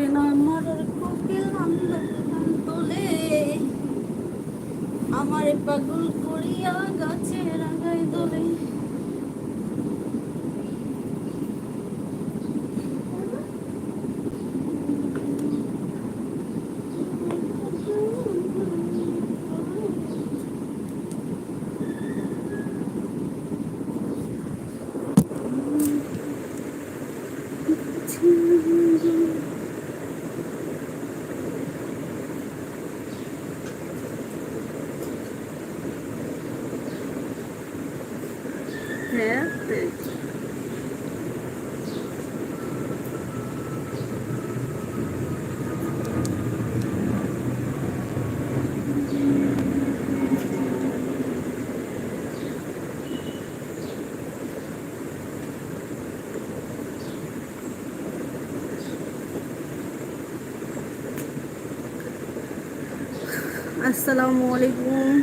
আসে না আমার কোকিল নন্দ তোলে আমার পাগল করিয়া গাছে রাগাই দোলে হ্যাঁ আসসালামু আলাইকুম।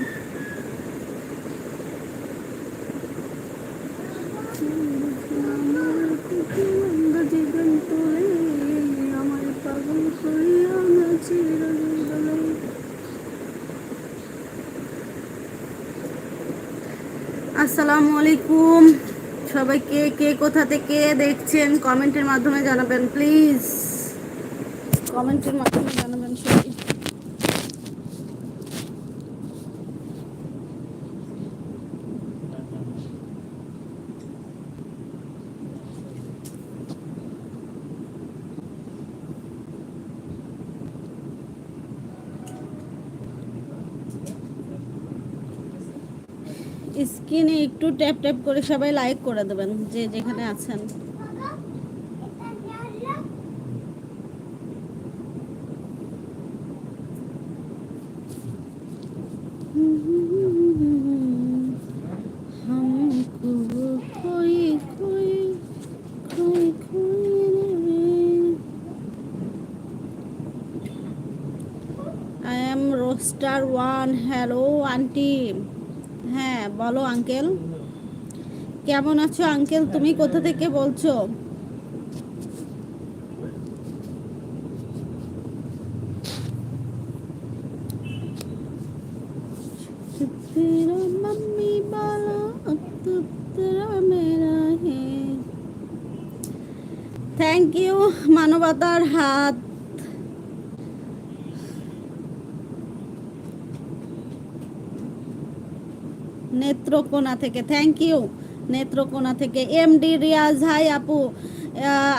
আসসালামু আলাইকুম। কে কোথা থেকে দেখছেন কমেন্টের মাধ্যমে জানাবেন, প্লিজ। কমেন্টের মাধ্যমে জানাবেন সবাই স্ক্রিনে একটু ট্যাপ ট্যাপ করে সবাই লাইক করে দেবেন, যে যেখানে আছেন। স্টার ওয়ান হ্যালো আন্টি হ্যাঁ বলো আঙ্কেল কেমন আছো, আঙ্কেল? তুমি কোথা থেকে বলছো? থ্যাংক ইউ মানবতার হাত। নেত্রকোনা থেকে। থ্যাংক ইউ নেত্রকোনা থেকে। এমডি রিয়াজ, হাই আপু।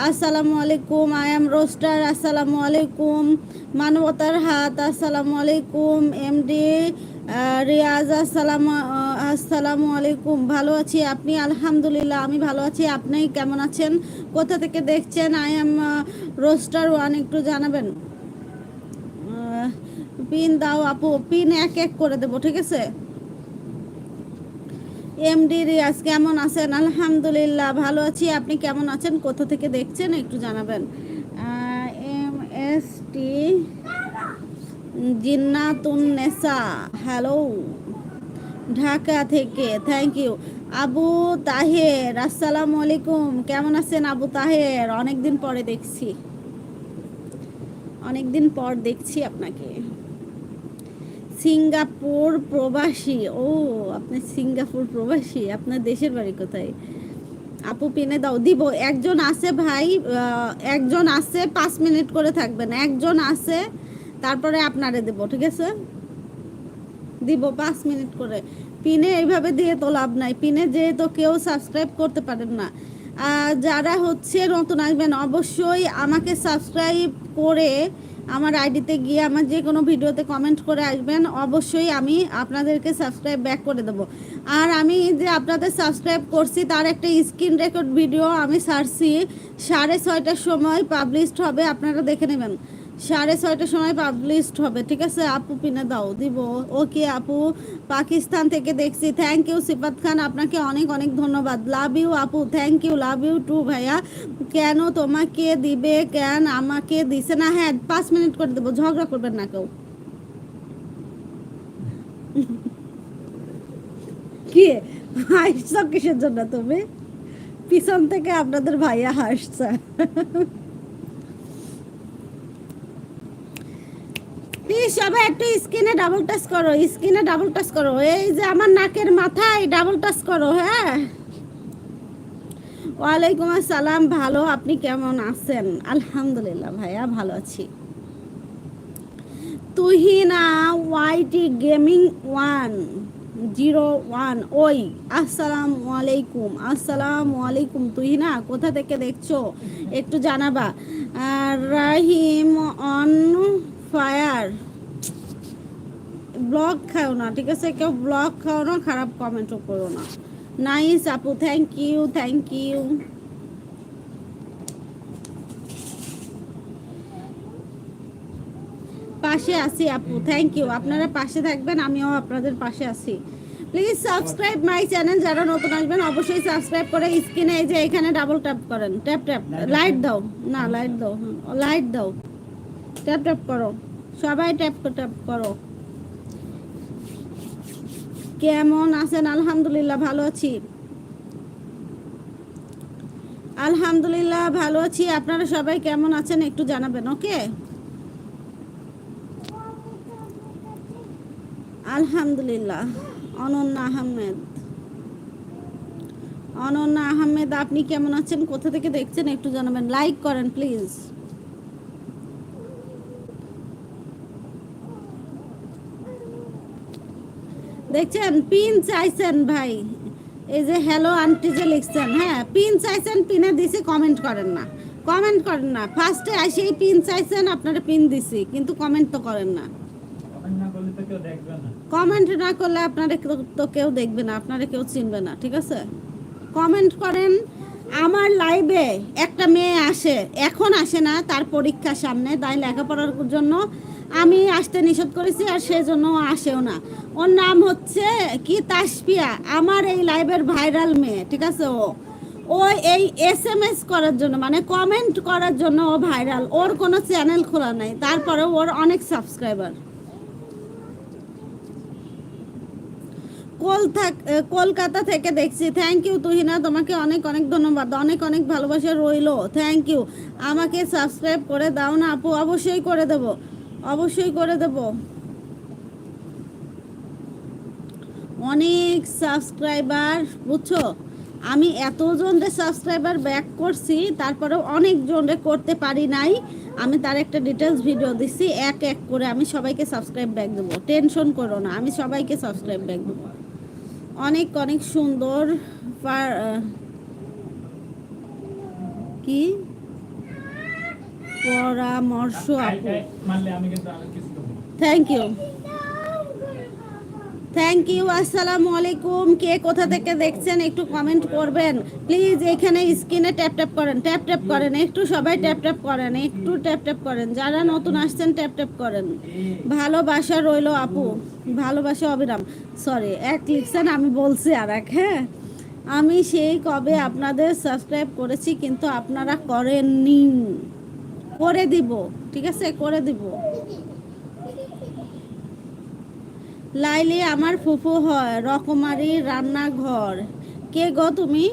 আসসালামু আলাইকুম। আই এম রোস্টার আসসালামু আলাইকুম। মানবতার হাত, আসসালামু আলাইকুম। এমডি রিয়াজ, আসসালাম, আসসালামু আলাইকুম। ভালো আছি আপনি? আলহামদুলিল্লাহ, আমি ভালো আছি। আপনি কেমন আছেন? কোথা থেকে দেখছেন? আই এম রোস্টার ওয়ান একটু জানাবেন। পিন দাও আপু। পিন এক এক করে দেবো, ঠিক আছে? এমডি রিয়াজ কেমন আছেন? আলহামদুলিল্লাহ, ভালো আছি। আপনি কেমন আছেন? কোথা থেকে দেখছেন? একটু জানাবেন। M S T Jinnatun Nessa. Hello. Dhaka থেকে। থ্যাংক ইউ আবু তাহের, আসসালামু আলাইকুম। কেমন আছেন আবু তাহের? অনেকদিন পরে দেখছি। অনেকদিন পর দেখছি আপনাকে। সিঙ্গাপুর প্রবাসী। ও, আপনি সিঙ্গাপুর প্রবাসী? আপনার দেশের বাড়ি কোথায়? আপু পিনে দাও। দিব, একজন আছে ভাই একজন আছে, পাঁচ মিনিট করে থাকবেন একজন আছে, তারপরে আপনারে দেব, ঠিক আছে? দিব পাঁচ মিনিট করে। পিনে এইভাবে দিয়ে তো লাভ নাই। পিনে যেহেতু কেউ সাবস্ক্রাইব করতে পারেন না। যারা হচ্ছে নতুন আসবেন, অবশ্যই আমাকে সাবস্ক্রাইব করে আমার আইডিতে গিয়ে আমার যে কোনো ভিডিওতে কমেন্ট করে আসবেন, অবশ্যই আমি আপনাদেরকে সাবস্ক্রাইব ব্যাক করে দেবো। আর আমি যে আপনাদের সাবস্ক্রাইব করছি, তার একটা স্ক্রিন রেকর্ড ভিডিও আমি সারছি সাড়ে ছয়টার সময় পাবলিশড হবে, আপনারা দেখে নেবেন। সাড়ে ছয়টার সময় পাবলিশড হবে, ঠিক আছে? আপু পিনে দাও, দিব। ওকে আপু, পাকিস্তান থেকে দেখছি। থ্যাংক ইউ সিফাত খান, আপনাকে অনেক অনেক ধন্যবাদ। লাভ ইউ আপু। Thank you love you too ভাইয়া। কেন তোমাকে দিবে? কেন আমাকে দিছে না? হ্যাঁ পাঁচ মিনিট করে দেবো, ঝগড়া করবেন না কেউ। কি? হাসছ কিসের জন্য তুমি? পিছন থেকে আপনাদের ভাইয়া হাসছে। প্লিজ সবাই একটু স্কিনে ডাবল টাচ করো স্কিনে ডাবল টাচ করো। এই যে আমার নাকের মাথায় ডাবল টাচ করো হ্যাঁ? ওয়ালাইকুম আসসালাম, ভালো? আপনি কেমন আছেন? আলহামদুলিল্লাহ ভাইয়া, ভালো আছি। Tuhina YT gaming one zero one ওই, আসসালাম আলাইকুম আসসালাম আলাইকুম তুহিনা, কোথা থেকে দেখছ? একটু জানাবা। রাহিম অন ফায়ার। ব্লগ খাও না ঠিক আছে? কেউ ব্লগ খাও না খারাপ কমেন্টও করো না। নাইস আপু থ্যাংক ইউ থ্যাংক ইউ পাশে আছি আপু থ্যাংক ইউ আপনারা পাশে থাকবেন আমিও আপনাদের পাশে আছি। প্লিজ সাবস্ক্রাইব মাই চ্যানেল যারা নতুন আসবেন অবশ্যই সাবস্ক্রাইব করে স্ক্রিনে এই যে এখানে ডাবল ট্যাপ করেন। ট্যাপ ট্যাপ লাইট দাও। না লাইট দাও লাইট দাও। ট্যাপ ট্যাপ করো। সবাই ট্যাপ ট্যাপ করো। কেমন আছেন? আলহামদুলিল্লাহ ভালো আছি। আলহামদুলিল্লাহ ভালো আছি। আপনারা সবাই কেমন আছেন একটু জানাবেন, ওকে? আলহামদুলিল্লাহ। অনন্যা আহমেদ। অনন্যা আহমেদ, আপনি কেমন আছেন? কোথা থেকে দেখছেন একটু জানাবেন। লাইক করেন প্লিজ দেখছেন পিন চাইছেন ভাই। এই যে হ্যালো আন্টি যে লিখছেন হ্যাঁ পিন চাইছেন পিনে দিছি কমেন্ট করেন না। কমেন্ট করেন না। ফার্স্টে আসেই পিন চাইছেন আপনারা পিন দিছি কিন্তু কমেন্ট তো করেন না। কমেন্ট না করলে আপনারা কেউ- তো কেউ দেখবে না আপনারা কেউ চিনবে না ঠিক আছে? কমেন্ট করেন আমার লাইভে একটা মেয়ে আসে এখন আসে না তার পরীক্ষার সামনে তাই লেখাপড়ার জন্য আমি আসতে নিষেধ করেছি আর সেজন্য আসেও না। ওর নাম হচ্ছে কি? তাসপিয়া আমার এই লাইভের ভাইরাল মেয়ে ঠিক আছে? ও ও এই এস এম এস করার জন্য মানে কমেন্ট করার জন্য ও ভাইরাল ওর কোনো চ্যানেল খোলা নাই তারপরে ওর অনেক সাবস্ক্রাইবার কলথা- এ, কলকাতা থেকে দেখছি। থ্যাংক ইউ তুহিনা তোমাকে অনেক অনেক ধন্যবাদ। অনেক অনেক ভালোবাসা রইল। থ্যাংক ইউ আমাকে সাবস্ক্রাইব করে দাও না আপু। অবশ্যই করে দেব। অবশ্যই করে দেব। অনেক সাবস্ক্রাইবার, বুঝছ? আমি এতজনরে সাবস্ক্রাইবার ব্যাক করছি তারপরে অনেক জনরে করতে পারি নাই। আমি তার একটা ডিটেলস ভিডিও দিচ্ছি এক এক করে আমি সবাইকে সাবস্ক্রাইব ব্যাক দেবো। টেনশন করো না, আমি সবাইকে সাবস্ক্রাইব ব্যাক দেবো। অনেক অনেক সুন্দর কি? পরামর্শ আপু। থ্যাংক ইউ থ্যাংক ইউ আসসালামু আলাইকুম। কে কোথা থেকে দেখছেন একটু কমেন্ট করবেন। প্লিজ এখানে স্ক্রিনে ট্যাপ ট্যাপ করেন ট্যাপ ট্যাপ করেন। একটু সবাই ট্যাপ ট্যাপ করেন একটু ট্যাপ ট্যাপ করেন। যারা নতুন আসছেন ট্যাপ ট্যাপ করেন। ভালোবাসা রইল আপু। ভালোবাসা অবিরাম। সরি এক লিখছেন আমি বলছি আর এক হ্যাঁ? আমি সেই কবে আপনাদের সাবস্ক্রাইব করেছি কিন্তু আপনারা করেননি। করে দিব, ঠিক আছে? করে দিব। লাইলি, আমার ফুফু হয়, রকমারি রান্নাঘর। কে গো তুমি?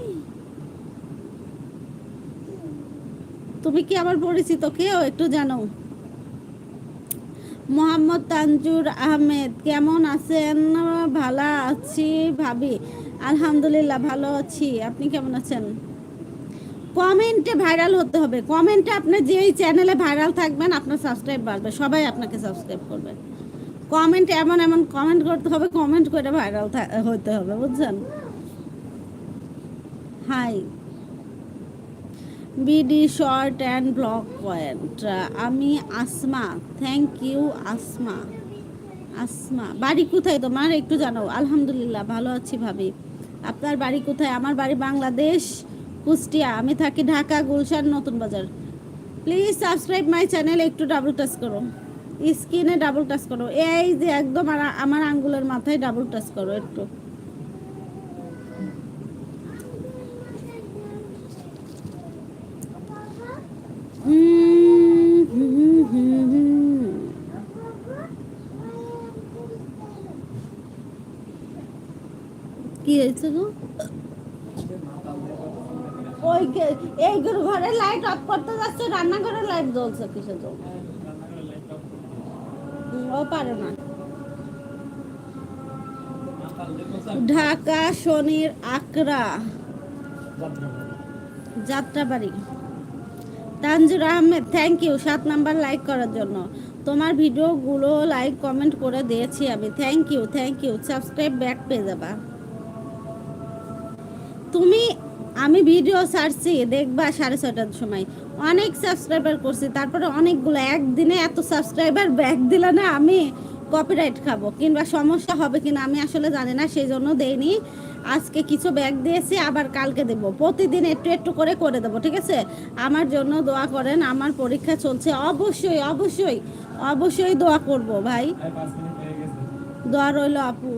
তুমি কি আমার পরিচিত কেউ? একটু জানো। মোহাম্মদ তানজুর আহমেদ, কেমন আছেন? ভালো আছি ভাবি। আলহামদুলিল্লাহ, ভালো আছি। আপনি কেমন আছেন? কমেন্টে ভাইরাল হতে হবে। কমেন্টে আপনি যেই চ্যানেলে ভাইরাল থাকবেন, আপনার সাবস্ক্রাইব বাড়বে। সবাই আপনাকে সাবস্ক্রাইব করবে। কমেন্ট এমন এমন কমেন্ট করতে হবে, কমেন্ট করে ভাইরাল হতে হবে, বুঝছেন? Hi BD short and block point আমি Asma. Thank you Asma. Asma. বাড়ি কোথায় তোমার? একটু জানাও। আলহামদুলিল্লাহ, ভালো আছি ভাবি। আপনার বাড়ি কোথায়? আমার বাড়ি বাংলাদেশ। কুষ্টিয়া, আমি থাকি Dhaka, Gulshan, Notun Bazar. Please subscribe my channel একটু ডাবল টাচ করো। স্ক্রিনে ডাবল টাচ করো। এই যে একদম আমার আঙ্গুলের মাথায় ডাবল টাচ করো একটু। কি হয়েছে গো? ওই এই ঘরে লাইট অফ করতে যাচ্ছে রান্নাঘরে লাইট জ্বলছে কিসের জন্য। ও পারে না। ঢাকা, শনির আকরা যাত্রাবাড়ি। তানজুর আহমেদ থ্যাংক ইউ সাত নাম্বার লাইক করার জন্য। তোমার ভিডিওগুলো লাইক কমেন্ট করে দিয়েছি আমি। Thank you thank you subscribe back পেয়ে যাবা। তুমি আমি ভিডিও ছাড়ছি, দেখবা সাড়ে ছটার সময়। অনেক সাবস্ক্রাইবার করছি, তারপরে অনেকগুলো, একদিনে এত সাবস্ক্রাইবার ব্যাক দিলে না আমি কপিরাইট খাব, কিংবা সমস্যা হবে কিনা আমি আসলে জানি না, সেই জন্য দেইনি। আজকে কিছু ব্যাগ দিয়েছি, আবার কালকে দেব। প্রতিদিন একটু একটু করে করে দেবো, ঠিক আছে? আমার জন্য দোয়া করেন, আমার পরীক্ষা চলছে। অবশ্যই অবশ্যই অবশ্যই দোয়া করব ভাই। দোয়া রইল আপু।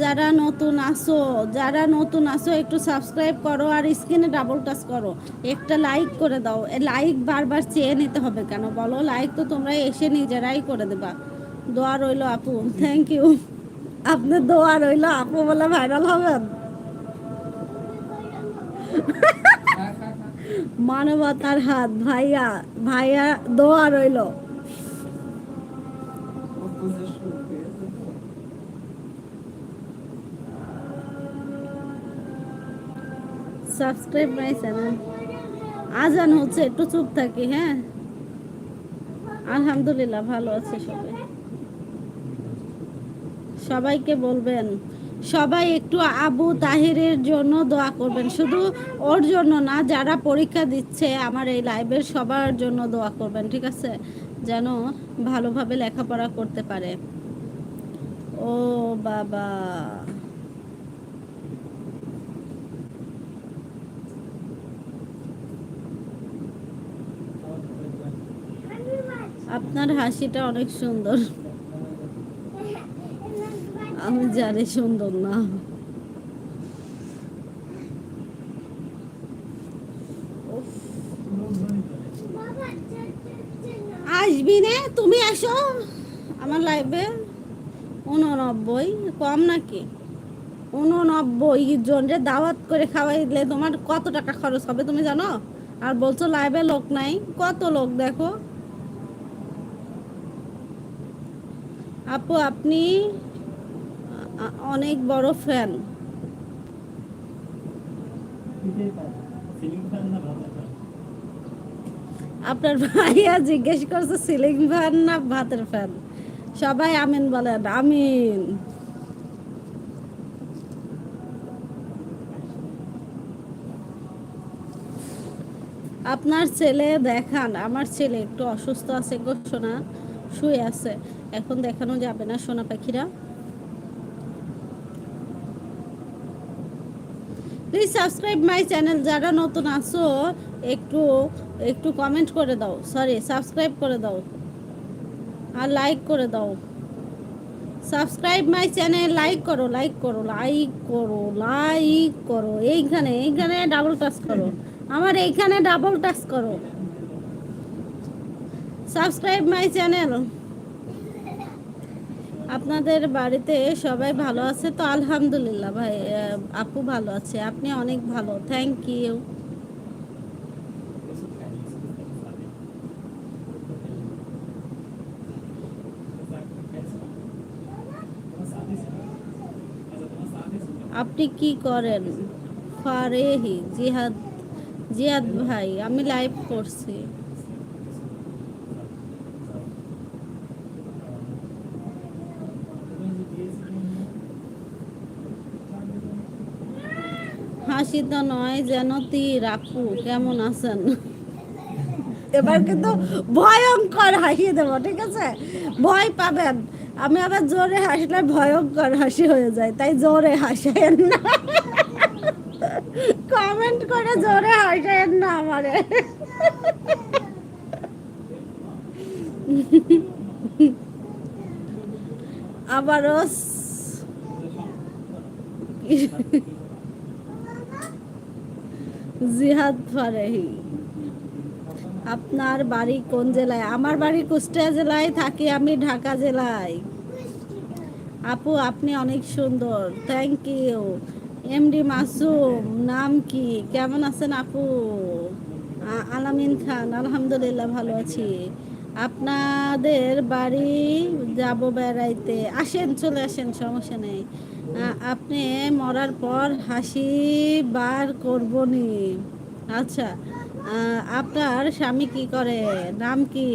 যারা নতুন আসো যারা নতুন আসো একটু সাবস্ক্রাইব করো আর স্ক্রিনে ডাবল টাচ করো। একটা লাইক করে দাও। লাইক বারবার চেয়ে নিতে হবে কেন বলো? লাইক তো তোমরা এসে নিজেরাই করে দেবা। দোয়া রইল আপু। থ্যাংক ইউ আপনার দোয়া রইল আপু বলে ভাইরাল হবেন। মানবতার হাত, ভাইয়া ভাইয়া, দোয়া রইল। সাবস্ক্রাইব মাই চ্যানেল আজান হচ্ছে, একটু চুপ থাকি হ্যাঁ? আলহামদুলিল্লাহ, ভালো আছে সবাই। সবাইকে বলবেন, সবাই একটু আবু তাহিরের জন্য দোয়া করবেন। শুধু ওর জন্য না, যারা পরীক্ষা দিচ্ছে, আমার এই লাইভের সবার জন্য দোয়া করবেন, ঠিক আছে? যেন ভালোভাবে লেখাপড়া করতে পারে। ও বাবা। আপনার হাসিটা অনেক সুন্দর। আমি জানি সুন্দর না। আসবি নে, তুমি আসো। আমার লাইভে উননব্বই, কম নাকি? উননব্বই জনরে দাওয়াত করে খাওয়াই দিলে তোমার কত টাকা খরচ হবে তুমি জানো? আর বলছো লাইভে লোক নাই, কত লোক দেখো? আপু, আপনি অনেক বড় ফ্যান। আপনার ভাইয়া জিজ্ঞেস করছে, সিলিং ফ্যান না ভাতের ফ্যান? সবাই আমিন বলেন আমিন। আপনার ছেলে দেখান, আমার ছেলে একটু অসুস্থ আছে গো সোনা শুয়ে আছে। এখন দেখানো যাবে না সোনা পাখিরা। প্লিজ সাবস্ক্রাইব মাই চ্যানেল যারা নতুন আসো একটু একটু কমেন্ট করে দাও। সরি সাবস্ক্রাইব করে দাও। আর লাইক করে দাও। সাবস্ক্রাইব মাই চ্যানেল লাইক করো লাইক করো লাইক করো লাইক করো। এইখানে এইখানে ডাবল টাচ করো। আমার এইখানে ডাবল টাচ করো। Subscribe my channel. আপনাদের বাড়িতে সবাই ভালো আছে? তো আলহামদুলিল্লাহ ভাই আপু ভালো আছে। আপনি অনেক ভালো। থ্যাংক ইউ আপনি কি করেন? ফারেহি, জিহাদ জিহাদ ভাই, আমি লাইভ করছি। হাসি তো নয় যেন তীর। আপু, কেমন আছেন? এবার কিন্তু ভয়ঙ্কর হাসি দেবো, ঠিক আছে? ভয় পাবেন। আমি আবার জোরে হাসলে ভয়ঙ্কর হাসি হয়ে যায়, তাই জোরে হাসেন না। কমেন্ট করে জোরে হাসেন না আমারে। আবারও জিহাদ ফারেহি আপনার বাড়ি কোন জেলায়? আমার বাড়ি কুষ্টিয়া জেলায়, থাকি আমি ঢাকা জেলায়। আপু, আপনি অনেক সুন্দর। থ্যাংক ইউ এমডি মাসুম নাম কি? কেমন আছেন আপু? আলামিন খান, আলহামদুলিল্লাহ ভালো আছি। আপনাদের বাড়ি যাব বেড়াইতে। আসেন, চলে আসেন, সমস্যা নেই। আপনি মরার পর হাসি বার করবনি। আচ্ছা আপনার স্বামী কি করে? নাম কি?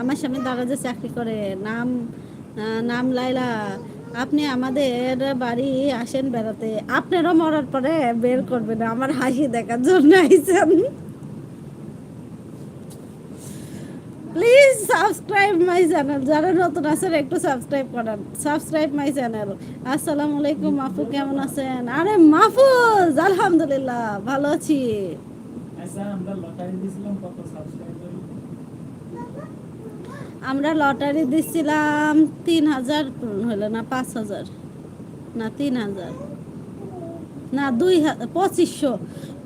আমার স্বামী দারাজে চাকরি করে। নাম নাম লাইলা আপনি আমাদের বাড়ি আসেন বেড়াতে। আপনারও মরার পরে বের করবেন। আমার হাসি দেখার জন্য আইছেন। প্লিজ সাবস্ক্রাইব মাই চ্যানেল যারা নতুন আছেন একটু সাবস্ক্রাইব করেন। সাবস্ক্রাইব মাই চ্যানেল আসসালামু আলাইকুম মাফু কেমন আছেন? আরে মাহফুজ আলহামদুলিল্লাহ ভালো আছি। আচ্ছা আমরা লটারি দিচ্ছিলাম তিন হাজার হলো না পাঁচ হাজার। না তিন হাজার। না দুই পঁচিশশো।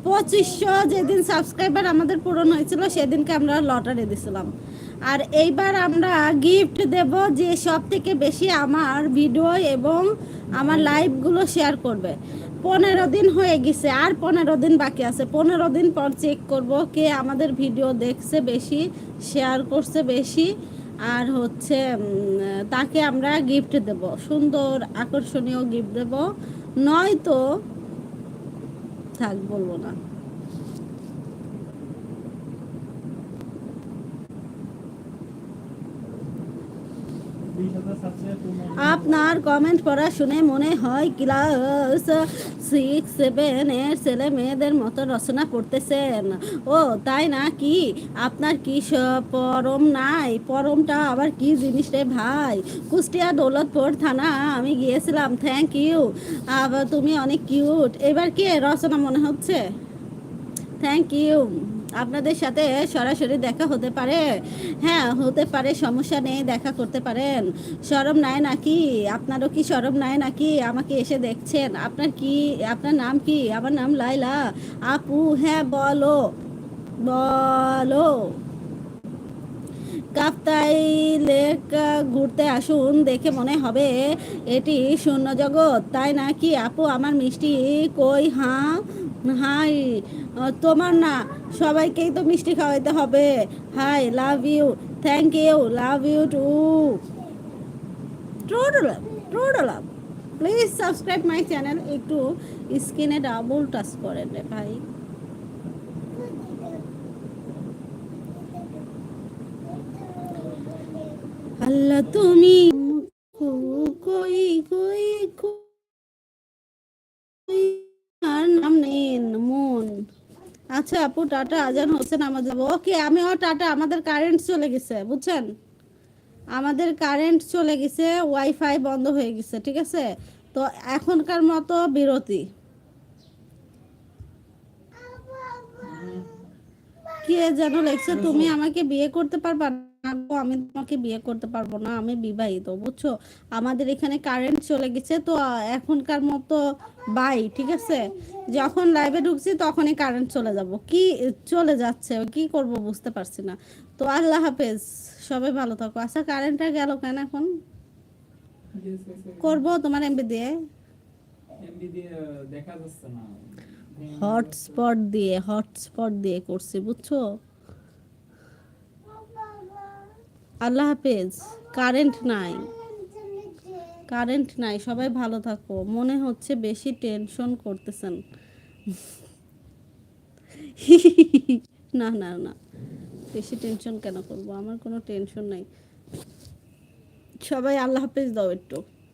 পঁচিশশো যেদিন সাবস্ক্রাইবার আমাদের পূরণ হয়েছিল সেদিনকে আমরা লটারি দিছিলাম। আর এইবার আমরা গিফট দেব যে সব থেকে বেশি আমার ভিডিও এবং আমার লাইভগুলো শেয়ার করবে। পনেরো দিন হয়ে গেছে, আর পনেরো দিন বাকি আছে। পনেরো দিন পর চেক করব কে আমাদের ভিডিও দেখছে বেশি শেয়ার করছে বেশি, আর হচ্ছে তাকে আমরা গিফট দেব। সুন্দর, আকর্ষণীয় গিফট দেব। নয়তো, থাক, বলব না বিশ হাজার সাবস্ক্রাইব পূর্ণ আপনার কমেন্ট পড়া শুনে মনে হয় ক্লাস সিক্স সেভেন এর ছেলে মেয়েদের মতো রচনা করতেছেন। ও, তাই না কি আপনার কি পরম নাই? পরমটা আবার কি জিনিস রে ভাই? কুষ্টিয়া দৌলতপুর থানা, আমি গিয়েছিলাম থ্যাংক ইউ আবার তুমি অনেক কিউট এবার কি রচনা মনে হচ্ছে? থ্যাংক ইউ আপনাদের সাথে সরাসরি দেখা হতে পারে। হ্যাঁ হতে পারে, সমস্যা নেই, দেখা করতে পারেন। সরম নাই নাকি? আপনারও কি সরম নাই নাকি? আমাকে এসে দেখছেন। আপনার কি, আপনার নাম কি? আমার নাম লাইলা আপু হ্যাঁ বলো বলো। কাপ্তাই লেক, ঘুরতে আসুন, দেখে মনে হবে এটি শূন্য জগৎ তাই নাকি? আপু, আমার মিষ্টি কই? হাঁ, হাই, তোমার না সবাইকেই তো মিষ্টি খাওয়াইতে হবে। Hi, love you, thank you, love you too. ট্রোডলাম please subscribe my channel, একটু স্ক্রিনে ডাবল টাচ করেন রে ভাই। আল্লাহ তুমি কই কই কই আচ্ছা আপু, টাটা, আজান হোসেন আমার যাব। ওকে ও টাটা, আমাদের কারেন্ট চলে গেছে, বুঝছেন? আমাদের কারেন্ট চলে গেছে ওয়াইফাই বন্ধ হয়ে গেছে, ঠিক আছে? তো এখনকার মতো বিরতি। কে যেন লেখছে, তুমি আমাকে বিয়ে করতে পারবা আমি তোমাকে বিয়ে করতে পারব না আমি বিবাহিত বুঝছ? আমাদের এখানে কারেন্ট চলে গেছে তো এখনকার মতো বাই ঠিক আছে? যখন লাইভে ঢুকছি তখনই কারেন্ট চলে যাব। কি চলে যাচ্ছে? কি করব বুঝতে পারছি না। তো আল্লাহ হাফেজ সবাই ভালো থাকো। আচ্ছা কারেন্টটা গেল কেন এখন? করব তোমার এমবি দিয়ে? এমবি দিয়ে দেখা যাচ্ছে না। হটস্পট দিয়ে হটস্পট দিয়ে করছি বুঝছ? আল্লাহ হাফেজ কারেন্ট নাই। কারেন্ট নাই, সবাই ভালো থাকো। মনে হচ্ছে বেশি টেনশন করতেছেন। না না না। বেশি টেনশন কেন করব? আমার কোনো টেনশন নাই। সবাই আল্লাহ হাফেজ দাও একটু।